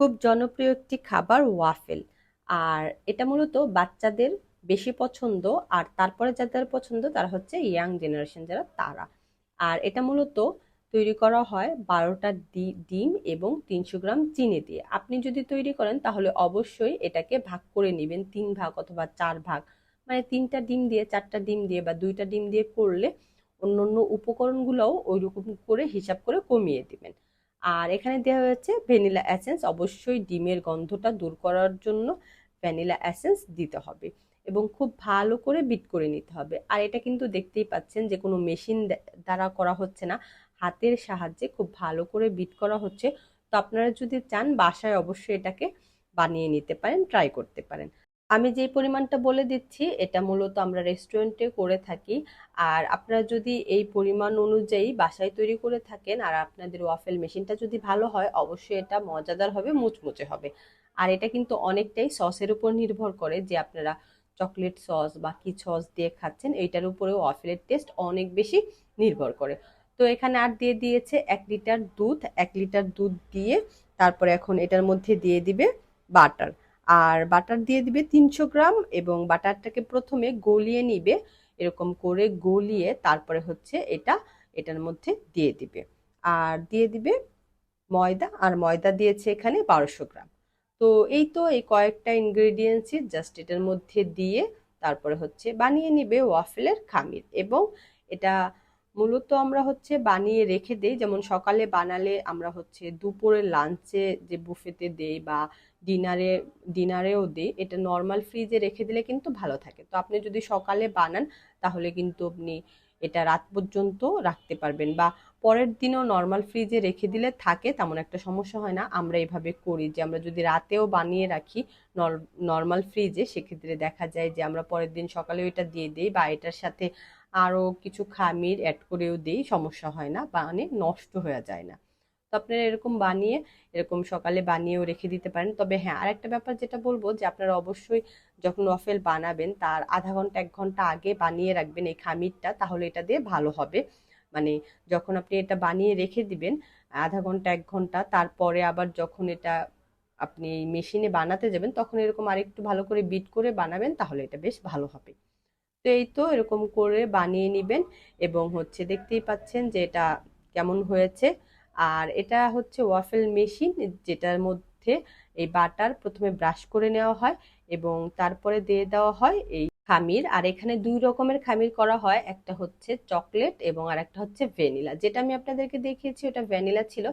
খুব জনপ্রিয় একটি খাবার ওয়াফেল। আর এটা মূলত বাচ্চাদের বেশি পছন্দ, আর তারপরে যাদের পছন্দ তারা হচ্ছে ইয়াং জেনারেশন, যারা তারা। আর এটা মূলত তৈরি করা হয় বারোটা ডিম এবং তিনশো গ্রাম চিনি দিয়ে। আপনি যদি তৈরি করেন তাহলে অবশ্যই এটাকে ভাগ করে নেবেন, তিন ভাগ অথবা চার ভাগ। মানে তিনটা ডিম দিয়ে, চারটা ডিম দিয়ে বা দুইটা ডিম দিয়ে করলে অন্য অন্য উপকরণগুলোও ওই রকম করে হিসাব করে কমিয়ে দিবেন। আর এখানে দেওয়া হয়েছে ভ্যানিলা অ্যাসেন্স অবশ্যই ডিমের গন্ধটা দূর করার জন্য ভ্যানিলা অ্যাসেন্স দিতে হবে এবং খুব ভালো করে বিট করে নিতে হবে। আর এটা কিন্তু দেখতেই পাচ্ছেন যে কোনো মেশিন দ্বারা করা হচ্ছে না। হাতের সাহায্যে খুব ভালো করে বিট করা হচ্ছে। তো আপনারা যদি চান বাসায় অবশ্যই এটাকে বানিয়ে নিতে পারেন, ট্রাই করতে পারেন। আমি যে পরিমাণটা বলে দিচ্ছি, এটা মূলত আমরা রেস্টুরেন্টে করে থাকি। আর আপনারা যদি এই পরিমাণ অনুযায়ী বাসায় তৈরি করে থাকেন, আর আপনাদের ওয়াফেল মেশিনটা যদি ভালো হয়, অবশ্যই এটা মজাদার হবে, মুচমুচে হবে। আর এটা কিন্তু অনেকটাই সসের উপর নির্ভর করে যে আপনারা চকলেট সস বা কি সস দিয়ে খাচ্ছেন, এইটার উপরেও ওয়াফেলের টেস্ট অনেক বেশি নির্ভর করে। তো এখানে আর দিয়ে দিয়েছে এক লিটার দুধ, এক লিটার দুধ দিয়ে তারপরে এখন এটার মধ্যে দিয়ে দিবে বাটার আর বাটার দিয়ে দিবে তিনশো গ্রাম এবং বাটারটাকে প্রথমে গলিয়ে নিবে, এরকম করে গলিয়ে তারপরে হচ্ছে এটা, এটার মধ্যে দিয়ে দিবে। আর দিয়ে দিবে ময়দা, আর ময়দা দিয়েছে এখানে বারোশো গ্রাম। তো এই তো এই কয়েকটা ইনগ্রেডিয়েন্টসই জাস্ট এটার মধ্যে দিয়ে তারপরে হচ্ছে বানিয়ে নিবে ওয়াফেলের খামির এবং এটা মূলত আমরা হচ্ছে বানিয়ে রেখে দেই। যেমন সকালে বানালে আমরা হচ্ছে দুপুরে লাঞ্চে যে বুফেতে দেই বা ডিনারে ডিনারেও দিই। এটা নর্মাল ফ্রিজে রেখে দিলে কিন্তু ভালো থাকে। তো আপনি যদি সকালে বানান, তাহলে কিন্তু আপনি এটা রাত পর্যন্ত রাখতে পারবেন বা পরের দিনও নর্মাল ফ্রিজে রেখে দিলে থাকে, তেমন একটা সমস্যা হয় না। আমরা এভাবে করি যে আমরা যদি রাতেও বানিয়ে রাখি নর্মাল ফ্রিজে সেক্ষেত্রে দেখা যায় যে আমরা পরের দিন সকালে ওইটা দিয়ে দিই বা এটার সাথে আরও কিছু খামির অ্যাড করেও দিই, সমস্যা হয় না মানে নষ্ট হয়ে যায় না। তো আপনারা এরকম বানিয়ে, এরকম সকালে বানিয়েও রেখে দিতে পারেন। তবে হ্যাঁ আর একটা ব্যাপার যেটা বলব যে আপনারা অবশ্যই যখন ওয়াফেল বানাবেন, তার আধা ঘণ্টা, এক ঘণ্টা আগে বানিয়ে রাখবেন এই খামিরটা, তাহলে এটা দিয়ে ভালো হবে। মানে যখন আপনি এটা বানিয়ে রেখে দিবেন, আধা ঘণ্টা, এক ঘণ্টা, তারপরে আবার যখন এটা আপনি মেশিনে বানাতে যাবেন, তখন এরকম আরেকটু ভালো করে বিট করে বানাবেন, তাহলে এটা বেশ ভালো হবে। তো এই তো এরকম করে বানিয়ে নেবেন এবং হচ্ছে দেখতেই পাচ্ছেন যে এটা কেমন হয়েছে। আর এটা হচ্ছে ওয়াফেল মেশিন যেটার মধ্যে এই বাটার প্রথমে ব্রাশ করে নেওয়া হয় এবং তারপরে দিয়ে দেওয়া হয় এই খামির। আর এখানে দুই রকমের খামির করা হয়, একটা হচ্ছে চকলেট এবং আর একটা হচ্ছে ভ্যানিলা যেটা আমি আপনাদেরকে দেখিয়েছি ওটা ভ্যানিলা ছিল।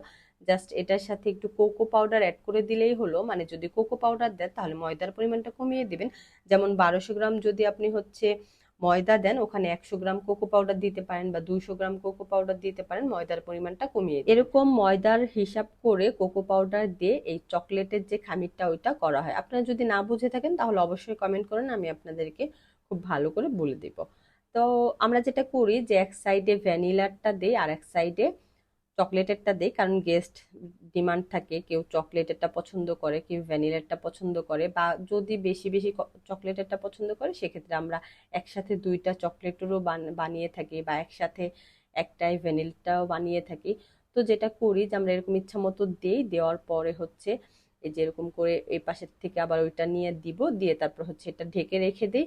জাস্ট এটার সাথে একটু কোকো পাউডার অ্যাড করে দিলেই হলো। মানে যদি কোকো পাউডার দেন তাহলে ময়দার পরিমাণটা কমিয়ে দিবেন। যেমন বারোশো গ্রাম যদি আপনি হচ্ছে ময়দা দেন, ওখানে একশো গ্রাম কোকো পাউডার দিতে পারেন বা দুইশো গ্রাম কোকো পাউডার দিতে পারেন, ময়দার পরিমাণটা কমিয়ে এরকম ময়দার হিসাব করে কোকো পাউডার দিয়ে এই চকলেটের যে খামিরটা, ওইটা করা হয়। আপনারা যদি না বুঝে থাকেন, তাহলে অবশ্যই কমেন্ট করেন, আমি আপনাদেরকে খুব ভালো করে বলে দেব। তো আমরা যেটা করি যে, এক সাইডে ভ্যানিলারটা দিই, আর এক সাইডে চকলেটেরটা দিই, কারণ গেস্ট ডিমান্ড থাকে, কেউ চকলেটেরটা পছন্দ করে, কেউ ভ্যানিলারটা পছন্দ করে, বা যদি বেশি বেশি চকলেটেরটা পছন্দ করে, সেক্ষেত্রে আমরা একসাথে দুইটা চকলেটেরও বানিয়ে থাকি, বা একসাথে একটাই ভ্যানিলটাও বানিয়ে থাকি। তো যেটা করি যে আমরা এরকম ইচ্ছা মতো দিই, দেওয়ার পরে হচ্ছে এই যে এরকম করে এই পাশের থেকে আবার ওইটা নিয়ে দিব, দিয়ে তারপর হচ্ছে এটা ঢেকে রেখে দিই।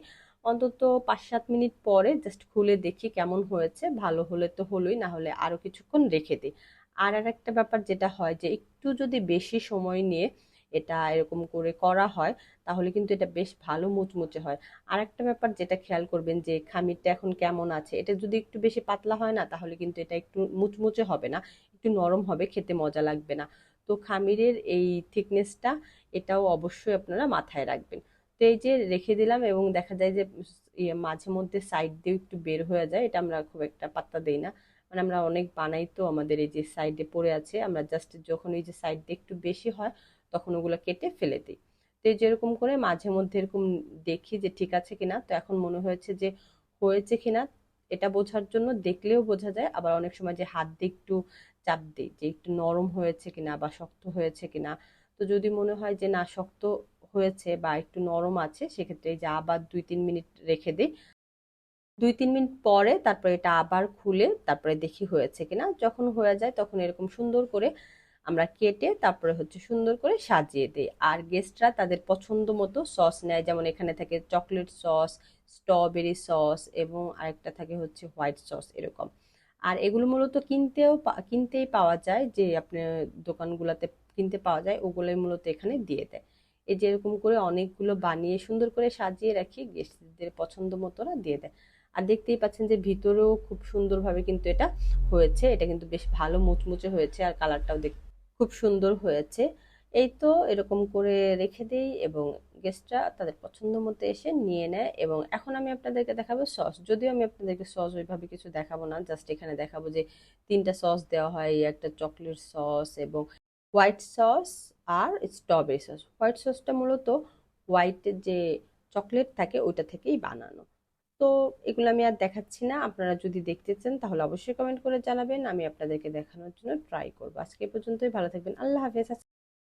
অন্তত পাঁচ সাত মিনিট পরে জাস্ট খুলে দেখি কেমন হয়েছে। ভালো হলে তো হলোই, না হলে আরও কিছুক্ষণ রেখে দিই। আর আর একটা ব্যাপার যেটা হয় যে, একটু যদি বেশি সময় নিয়ে এটা এরকম করে করা হয়, তাহলে কিন্তু এটা বেশ ভালো মুচমুচে হয়। আর একটা ব্যাপার যেটা খেয়াল করবেন যে, খামিরটা এখন কেমন আছে? এটা যদি একটু বেশি পাতলা হয় না, তাহলে কিন্তু এটা একটু মুচমুচে হবে না, একটু নরম হবে, খেতে মজা লাগবে না। তো খামিরের এই থিকনেসটা এটাও অবশ্যই আপনারা মাথায় রাখবেন। তো এই যে রেখে দিলাম এবং দেখা যায় যে ইয়ে মাঝে মধ্যে সাইড দিয়ে একটু বের হয়ে যায়, এটা আমরা খুব একটা পাত্তা দিই না। মানে আমরা অনেক বানাই তো আমাদের এই যে সাইডে পড়ে আছে, আমরা জাস্ট যখন এই যে সাইড দিয়ে একটু বেশি হয়, তখন ওগুলো কেটে ফেলে দিই। তো যেরকম করে মাঝে মধ্যে এরকম দেখি যে ঠিক আছে কিনা, তো এখন মনে হয়েছে যে হয়েছে কিনা, এটা বোঝার জন্য দেখলেও বোঝা যায়, আবার অনেক সময় যে হাত দিয়ে একটু চাপ দিই যে একটু নরম হয়েছে কিনা বা শক্ত হয়েছে কিনা। তো যদি মনে হয় যে না, শক্ত হয়েছে বা একটু নরম আছে, সেক্ষেত্রে এই যে আবার দুই তিন মিনিট রেখে দিই। দুই তিন মিনিট পরে তারপরে এটা আবার খুলে তারপরে দেখি হয়েছে কিনা। যখন হয়ে যায় তখন এরকম সুন্দর করে আমরা কেটে তারপরে হচ্ছে সুন্দর করে সাজিয়ে দিই। আর গেস্টরা তাদের পছন্দ মতো সস নেয়। যেমন এখানে থাকে চকলেট সস, স্ট্রবেরি সস এবং আরেকটা থাকে হচ্ছে হোয়াইট সস এরকম। আর এগুলো মূলত কিনতেও কিনতেই পাওয়া যায় যে আপনি দোকানগুলোতে কিনতে পাওয়া যায়, ওগুলোই মূলত এখানে দিয়ে দেয়। এই যেরকম করে অনেকগুলো বানিয়ে সুন্দর করে সাজিয়ে রাখি গেস্টদের পছন্দ মতো ওরা দিয়ে দেয়। আর দেখতেই পাচ্ছেন যে ভিতরেও খুব সুন্দরভাবে কিন্তু এটা হয়েছে। এটা কিন্তু বেশ ভালো মুচমুচে হয়েছে আর কালারটাও দেখ, খুব সুন্দর হয়েছে। এই তো এরকম করে রেখে দিই এবং গেস্টরা তাদের পছন্দ মতো এসে নিয়ে নেয় এবং এখন আমি আপনাদেরকে দেখাবো সস যদিও আমি আপনাদেরকে সস ওইভাবে কিছু দেখাবো না জাস্ট এখানে দেখাবো যে তিনটা সস দেওয়া হয়, একটা চকলেট সস এবং হোয়াইট সস আর স্ট্রবেরি সস হোয়াইট সসটা মূলত হোয়াইটের যে চকলেট থাকে, ওইটা থেকেই বানানো। তো এগুলো আমি আর দেখাচ্ছি না। আপনারা যদি দেখতে চান, তাহলে অবশ্যই কমেন্ট করে জানাবেন। আমি আপনাদেরকে দেখানোর জন্য ট্রাই করব। আজকে পর্যন্তই। ভালো থাকবেন। আল্লাহ হাফেজ।